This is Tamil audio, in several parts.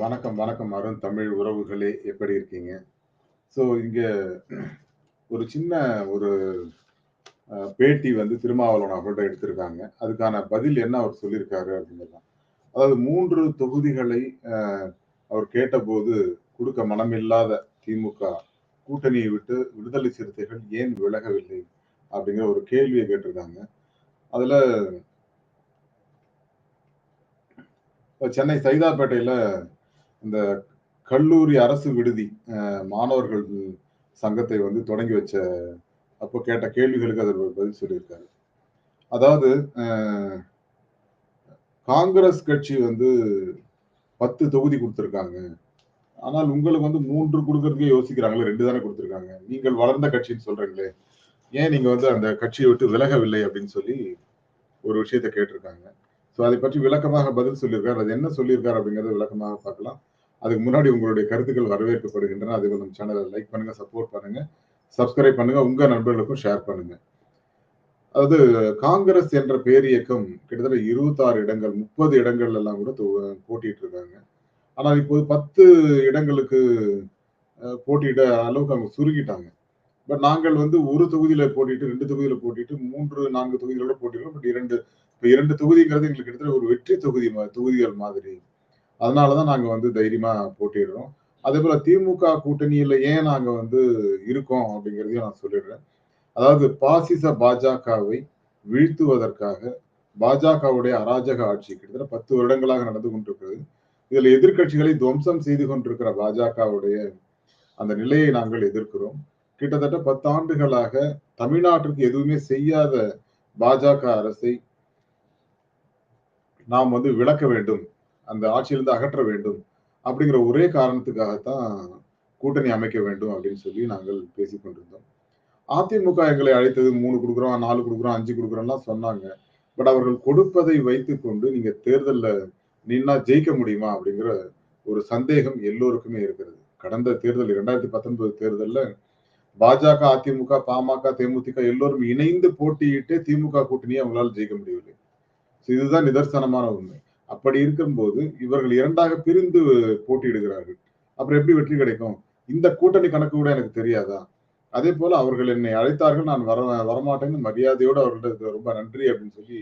வணக்கம், வணக்கம் அருண் தமிழ் உறவுகளே! எப்படி இருக்கீங்க? ஸோ இங்கே ஒரு சின்ன ஒரு பேட்டி வந்து திருமாவளவன் அவர்கள்ட்ட எடுத்திருக்காங்க. அதுக்கான பதில் என்ன அவர் சொல்லியிருக்காரு அப்படிங்கிறது அதாவது மூன்று தொகுதிகளை அவர் கேட்டபோது கொடுக்க மனமில்லாத திமுக கூட்டணியை விட்டு விடுதலை சிறுத்தைகள் ஏன் விலகவில்லை? அப்படிங்கிற ஒரு கேள்வியை கேட்டிருக்காங்க. அதில் சென்னை சைதாப்பேட்டையில் இந்த கல்லூரி அரசு விடுதி மாணவர்கள் சங்கத்தை வந்து தொடங்கி வச்ச அப்போ கேட்ட கேள்விகளுக்கு அதில் பதில் சொல்லியிருக்காரு. அதாவது காங்கிரஸ் கட்சி வந்து 10 தொகுதி கொடுத்துருக்காங்க ஆனால் உங்களுக்கு வந்து மூன்று கொடுக்கறதுக்கே யோசிக்கிறாங்களே ரெண்டு தானே கொடுத்துருக்காங்க நீங்கள் வளர்ந்த கட்சின்னு சொல்றீங்களே. ஏன் நீங்க வந்து அந்த கட்சியை விட்டு விலகவில்லை அப்படின்னு சொல்லி ஒரு விஷயத்த கேட்டிருக்காங்க. ஸோ அதை பற்றி விளக்கமாக பதில் சொல்லியிருக்காரு. அது என்ன சொல்லியிருக்காரு அப்படிங்கிறத விளக்கமாக பார்க்கலாம். அதுக்கு முன்னாடி உங்களுடைய கருத்துக்கள் வரவேற்கப்படுகின்றன. அதுக்கு நம்ம சேனலை லைக் பண்ணுங்க, சப்போர்ட் பண்ணுங்க, சப்ஸ்கிரைப் பண்ணுங்க. உங்க நண்பர்களுக்கும் ஷேர் பண்ணுங்க. அதாவது காங்கிரஸ் என்ற பேரியக்கம் கிட்டத்தட்ட 26 இடங்கள், 30 இடங்கள் எல்லாம் கூட போட்டிட்டு இருக்காங்க. ஆனால் இப்போது 10 இடங்களுக்கு போட்டியிட அளவுக்கு அவங்க சுருக்கிட்டாங்க. பட் நாங்கள் வந்து ஒரு தொகுதியில போட்டிட்டு ரெண்டு தொகுதியில போட்டிட்டு மூன்று நான்கு தொகுதிகளோட போட்டிடுறோம் பட் இரண்டு இப்போ இரண்டு தொகுதிங்கிறது எங்களுக்கு கிட்டத்தட்ட ஒரு வெற்றி தொகுதி தொகுதிகள் மாதிரி. அதனால தான் நாங்க வந்து தைரியமா அதே போல் திமுக கூட்டணியில ஏன் நாங்க வந்து இருக்கோம் அப்படிங்கிறதையும் நான் சொல்லிடுறேன். அதாவது பாசிச பாஜகவை வீழ்த்துவதற்காக பாஜகவுடைய அராஜக ஆட்சி கிட்டத்தட்ட 10 வருடங்களாக நடந்து கொண்டிருக்கிறது. இதில் எதிர்க்கட்சிகளை துவம்சம் செய்து கொண்டிருக்கிற பாஜகவுடைய அந்த நிலையை நாங்கள் எதிர்க்கிறோம். கிட்டத்தட்ட பத்தாண்டுகளாக தமிழ்நாட்டிற்கு எதுவுமே செய்யாத பாஜக அரசை நாம் வந்து விளக்க வேண்டும். அந்த ஆட்சியிலிருந்து அகற்ற வேண்டும். அப்படிங்கிற ஒரே காரணத்துக்காகத்தான் கூட்டணி அமைக்க வேண்டும் அப்படின்னு சொல்லி நாங்கள் பேசிக்கொண்டிருந்தோம் அதிமுக எங்களை அழைத்தது மூணு கொடுக்குறோம் நாலு கொடுக்குறோம் அஞ்சு கொடுக்குறோம்லாம் சொன்னாங்க. பட் அவர்கள் கொடுப்பதை வைத்துக்கொண்டு நீங்க தேர்தலில் நின்னா ஜெயிக்க முடியுமா? அப்படிங்கிற ஒரு சந்தேகம் எல்லோருக்குமே இருக்கிறது. கடந்த தேர்தல் ரெண்டாயிரத்தி பத்தொன்பது தேர்தலில் பாஜக, அதிமுக, பாமக, தேமுதிக எல்லோரும் இணைந்து போட்டியிட்டு திமுக கூட்டணியை அவங்களால ஜெயிக்க முடியவில்லை. இதுதான் நிதர்சனமான உண்மை. அப்படி இருக்கும்போது இவர்கள் இரண்டாக பிரிந்து போட்டியிடுகிறார்கள். அப்புறம் எப்படி வெற்றி கிடைக்கும்? இந்த கூட்டணி கணக்கு கூட எனக்கு தெரியாதா? அதே போல அவர்கள் என்னை அழைத்தார்கள். நான் வர வரமாட்டேன்னு மரியாதையோடு அவர்கள்ட்ட ரொம்ப நன்றி அப்படின்னு சொல்லி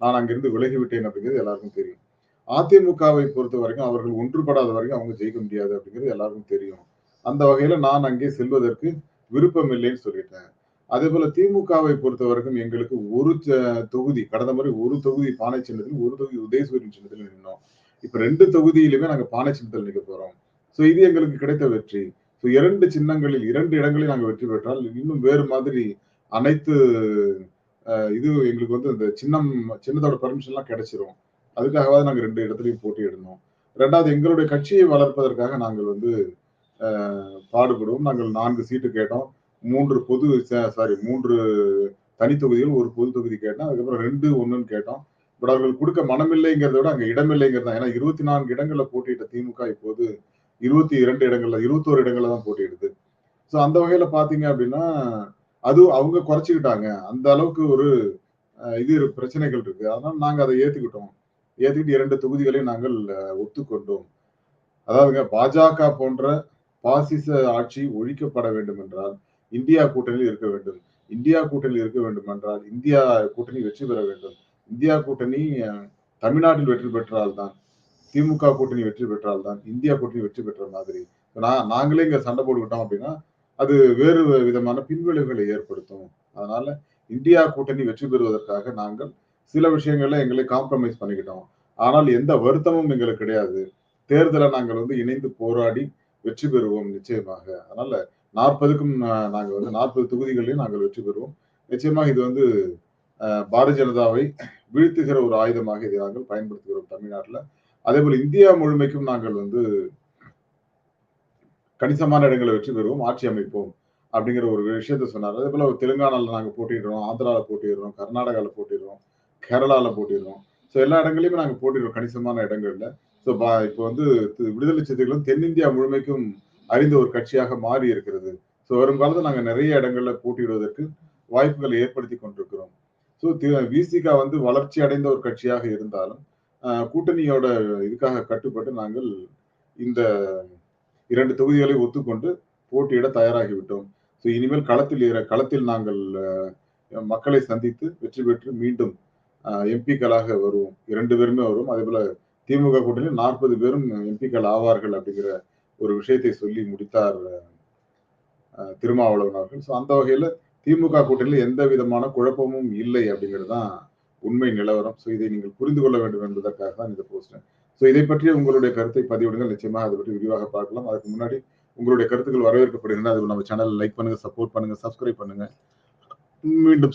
நான் அங்கிருந்து விலகிவிட்டேன் அப்படிங்கிறது எல்லாருக்கும் தெரியும். அதிமுகவை பொறுத்த வரைக்கும் அவர்கள் ஒன்றுபடாத வரைக்கும் அவங்க ஜெயிக்க முடியாது அப்படிங்கிறது எல்லாருக்கும் தெரியும். அந்த வகையில நான் அங்கே செல்வதற்கு விருப்பம் இல்லைன்னு சொல்லிட்டேன். அதே போல திமுகவை பொறுத்தவரைக்கும் எங்களுக்கு ஒரு தொகுதி கடந்த முறை ஒரு தொகுதி பானை சின்னத்தில் ஒரு தொகுதி உதயசூரியன் சின்னத்தில் நின்னோம். இப்ப ரெண்டு தொகுதியிலுமே நாங்க பானை சின்னத்தில் நிற்க போறோம். ஸோ இது எங்களுக்கு கிடைத்த வெற்றி. ஸோ இரண்டு சின்னங்களில் இரண்டு இடங்களில் நாங்க வெற்றி பெற்றால் இன்னும் வேறு மாதிரி அனைத்து இது எங்களுக்கு வந்து இந்த சின்னம் சின்னத்தோட பெர்மிஷன்லாம் கிடைச்சிரும். அதுக்காகவாது நாங்க ரெண்டு இடத்துலையும் போட்டியிடணும். ரெண்டாவது எங்களுடைய கட்சியை வளர்ப்பதற்காக நாங்கள் வந்து பாடுபடுவோம். நாங்கள் நான்கு சீட்டு கேட்டோம். மூன்று பொது சாரி மூன்று தனி தொகுதிகள், 1 பொது தொகுதி கேட்டோம். அதுக்கப்புறம் 2, 1ன்னு கேட்டோம். பட் அவர்கள் கொடுக்க மனமில்லைங்கிறத விட அங்கே இடமில்லைங்கிறது தான். ஏன்னா 24 இடங்கள்ல போட்டியிட்ட திமுக இப்போது 22 இடங்கள்ல 21 இடங்கள்ல தான் போட்டியிடுது. ஸோ அந்த வகையில பார்த்தீங்க அப்படின்னா, அது அவங்க குறைச்சிக்கிட்டாங்க அந்த அளவுக்கு ஒரு இது பிரச்சனைகள் இருக்கு. அதனால நாங்க அதை ஏத்துக்கிட்டோம். ஏத்துக்கிட்டு 2 தொகுதிகளையும் நாங்கள் ஒத்துக்கொண்டோம். அதாவதுங்க பாஜக போன்ற பாசிச ஆட்சி ஒழிக்கப்பட வேண்டும் என்றால், இந்தியா கூட்டணியில் இருக்க வேண்டும். இந்தியா கூட்டணியில் இருக்க வேண்டும் என்றால், இந்தியா கூட்டணி வெற்றி பெற வேண்டும். இந்தியா கூட்டணி தமிழ்நாட்டில் வெற்றி பெற்றால் தான், திமுக கூட்டணி வெற்றி பெற்றால் தான், இந்தியா கூட்டணி வெற்றி பெற்ற மாதிரி. நான் நாங்களே இங்க சண்டை போட்டுக்கிட்டோம் அப்படின்னா, அது வேறு விதமான பின்விளைவுகளை ஏற்படுத்தும். அதனால இந்தியா கூட்டணி வெற்றி பெறுவதற்காக நாங்கள் சில விஷயங்கள்ல எங்களை காம்ப்ரமைஸ் பண்ணிக்கிட்டோம். ஆனால் எந்த வருத்தமும் எங்களுக்கு கிடையாது. தேர்தலை நாங்கள் வந்து இணைந்து போராடி வெற்றி பெறுவோம் நிச்சயமாக. அதனால நாற்பதுக்கும் நாங்கள் வந்து நாற்பது தொகுதிகளையும் நாங்கள் வெற்றி பெறுவோம். நிச்சயமாக இது வந்து பாரதிய ஜனதாவை வீழ்த்துகிற ஒரு ஆயுதமாக இதை நாங்கள் பயன்படுத்துகிறோம் தமிழ்நாட்டுல. அதேபோல இந்தியா முழுமைக்கும் நாங்கள் வந்து கணிசமான இடங்களை வெற்றி பெறுவோம். ஆட்சி அமைப்போம். அப்படிங்கிற ஒரு விஷயத்த சொன்னாரு. அதேபோல தெலுங்கானால நாங்க போட்டிடுறோம் ஆந்திரால போட்டிடுறோம் கர்நாடகாவில் போட்டிடுறோம் கேரளால போட்டிடுறோம் ஸோ எல்லா இடங்களையுமே நாங்கள் போட்டிடுறோம் கணிசமான இடங்கள்ல. ஸோ பா வந்து விடுதலை சிறுத்தைகளும் தென்னிந்தியா முழுமைக்கும் அறிந்த ஒரு கட்சியாக மாறி இருக்கிறது. ஸோ வருங்காலத்தில் நாங்கள் நிறைய இடங்கள்ல போட்டியிடுவதற்கு வாய்ப்புகளை ஏற்படுத்தி கொண்டிருக்கிறோம். ஸோ தி வந்து வளர்ச்சி அடைந்த ஒரு கட்சியாக இருந்தாலும், கூட்டணியோட இதுக்காக கட்டுப்பட்டு நாங்கள் இந்த இரண்டு தொகுதிகளை ஒத்துக்கொண்டு போட்டியிட தயாராகிவிட்டோம் ஸோ இனிமேல் களத்தில் ஏற களத்தில் நாங்கள் மக்களை சந்தித்து வெற்றி பெற்று மீண்டும் எம்பிக்களாக வருவோம் இரண்டு பேருமே வருவோம் அதே போல திமுக கூட்டணியில் நாற்பது பேரும் எம்பிக்கள் ஆவார்கள் அப்படிங்கிற ஒரு விஷயத்தை சொல்லி முடித்தார் திருமாவளவன் அவர்கள். ஸோ அந்த வகையில திமுக கூட்டணியில் எந்த விதமான குழப்பமும் இல்லை அப்படிங்கிறது தான் உண்மை நிலவரம். ஸோ இதை நீங்கள் புரிந்து கொள்ள வேண்டும் என்பதற்காக தான் இதை போஸ்டேன் ஸோ இதை பற்றிய உங்களுடைய கருத்தை பதிவிடுங்கள். நிச்சயமாக அதை பற்றி விரிவாக பார்க்கலாம். அதுக்கு முன்னாடி உங்களுடைய கருத்துக்கள் வரவேற்கப்படுகின்றன. அது நம்ம சேனல் லைக் பண்ணுங்க சப்போர்ட் பண்ணுங்க சப்ஸ்கிரைப் பண்ணுங்க. மீண்டும்